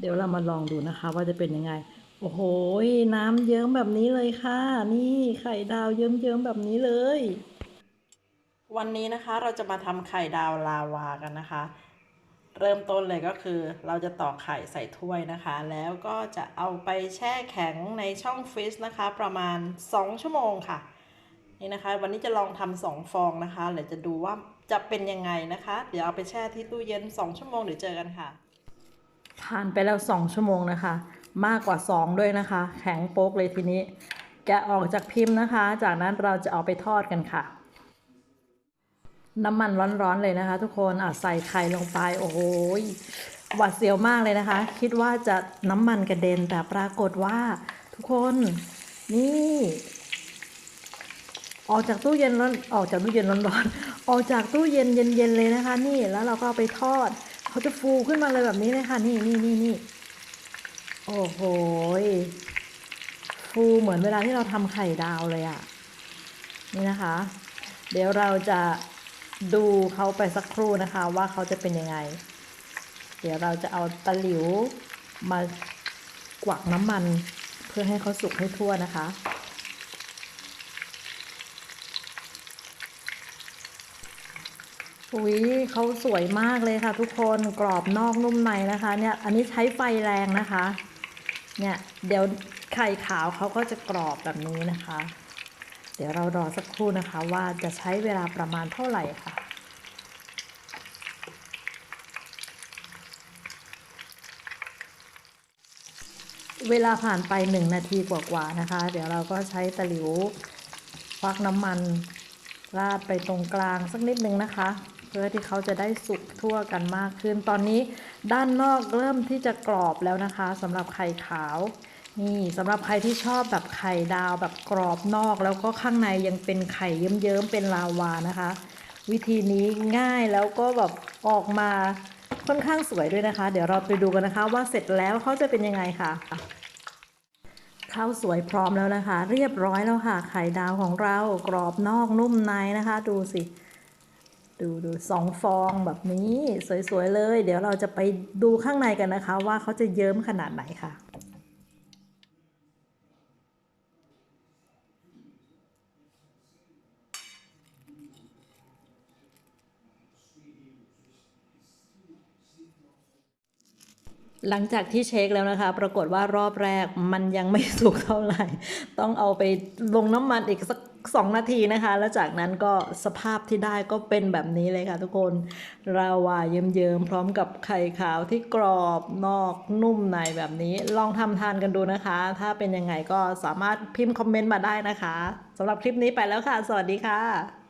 เดี๋ยวเรามาลองดูนะคะ ว่าจะเป็นยังไง โอ้โห น้ำเยิ้มแบบนี้เลยค่ะ นี่ไข่ดาวเยิ้มๆแบบนี้เลย วันนี้นะคะเราจะมาทำไข่ดาวลาวากันนะคะ เริ่มต้นเลยก็คือ เราจะตอกไข่ใส่ถ้วยนะคะ แล้วก็จะเอาไปแช่แข็งในช่องฟรีซนะคะ ประมาณ 2 ชั่วโมงค่ะนี่นะคะ วันนี้จะลองทำสองฟองนะคะเดี๋ยวจะดูว่าจะเป็นยังไงนะคะ เดี๋ยวเอาไปแช่ที่ตู้เย็น 2 ชั่วโมงเดี๋ยวเจอกันค่ะ ผ่านไปแล้ว 2 ชั่วโมงนะคะ มากกว่า 2 ด้วยนะคะ แข็งโป๊กเลยทีนี้ แกะออกจากพิมพ์นะคะ จากนั้นเราจะเอาไปทอดกันค่ะ น้ำมันร้อนๆเลยนะคะ ทุกคนอะใส่ไข่ลงไป โอ้โหหวาดเสียวมากเลยนะคะ คิดว่าจะน้ำมันกระเด็นแต่ปรากฏว่าทุกคนนี่ออกจากตู้เย็นร้อนออกจากตู้เย็นร้อนๆออกจากตู้เย็นเย็นๆเลยนะคะ นี่แล้วเราก็เอาไปทอด เขาจะฟูขึ้นมาเลยแบบนี้เลยค่ะ นี่นี่นี่นี่โอ้โหฟูเหมือนเวลาที่เราทำไข่ดาวเลยอะ่ะ นี่นะคะ เดี๋ยวเราจะดูเขาไปสักครู่นะคะ ว่าเขาจะเป็นยังไง เดี๋ยวเราจะเอาตะหลิวมากวักน้ำมัน เพื่อให้เขาสุกให้ทั่วนะคะ อุ้ยเขาสวยมากเลยค่ะทุกคนกรอบนอกนุ่มในนะคะ เนี่ยอันนี้ใช้ไฟแรงนะคะ เนี่ยเดี๋ยวไข่ขาวเขาก็จะกรอบแบบนี้นะคะ เดี๋ยวเรารอสักครู่นะคะ ว่าจะใช้เวลาประมาณเท่าไหร่ค่ะเวลาผ่านไปหนึ่งนาทีกว่าๆนะคะ เดี๋ยวเราก็ใช้ตะหลิวควักน้ำมันราดไปตรงกลางสักนิดนึงนะคะ พื่อที่เขาจะได้สุกทั่วกันมากขึ้น ตอนนี้ด้านนอกเริ่มที่จะกรอบแล้วนะคะสำหรับไข่ขาวนี่สำหรับใครที่ชอบแบบไข่ดาวแบบกรอบนอก แล้วก็ข้างในยังเป็นไข่เยิ้มๆเป็นลาวานะคะ วิธีนี้ง่ายแล้วก็แบบออกมาค่อนข้างสวยด้วยนะคะ เดี๋ยวเราไปดูกันนะคะว่าเสร็จแล้วเขาจะเป็นยังไงค่ะข้าวสวยพร้อมแล้วนะคะ เรียบร้อยแล้วค่ะไข่ดาวของเรากรอบนอกนุ่มในนะคะ ดูสิ ดูดูสองฟองแบบนี้สวยๆเลย เดี๋ยวเราจะไปดูข้างในกันนะคะ ว่าเขาจะเยิ้มขนาดไหนค่ะ หลังจากที่เช็คแล้วนะคะ ปรากฏว่ารอบแรกมันยังไม่สุกเท่าไหร่ ต้องเอาไปลงน้ำมันอีกสัก สองนาทีนะคะ แล้วจากนั้นก็สภาพที่ได้ก็เป็นแบบนี้เลยค่ะทุกคน ราวาเยิ้มๆพร้อมกับไข่ขาวที่กรอบนอกนุ่มในแบบนี้ ลองทำทานกันดูนะคะ ถ้าเป็นยังไงก็สามารถพิมพ์คอมเมนต์มาได้นะคะสำหรับคลิปนี้ไปแล้วค่ะ สวัสดีค่ะ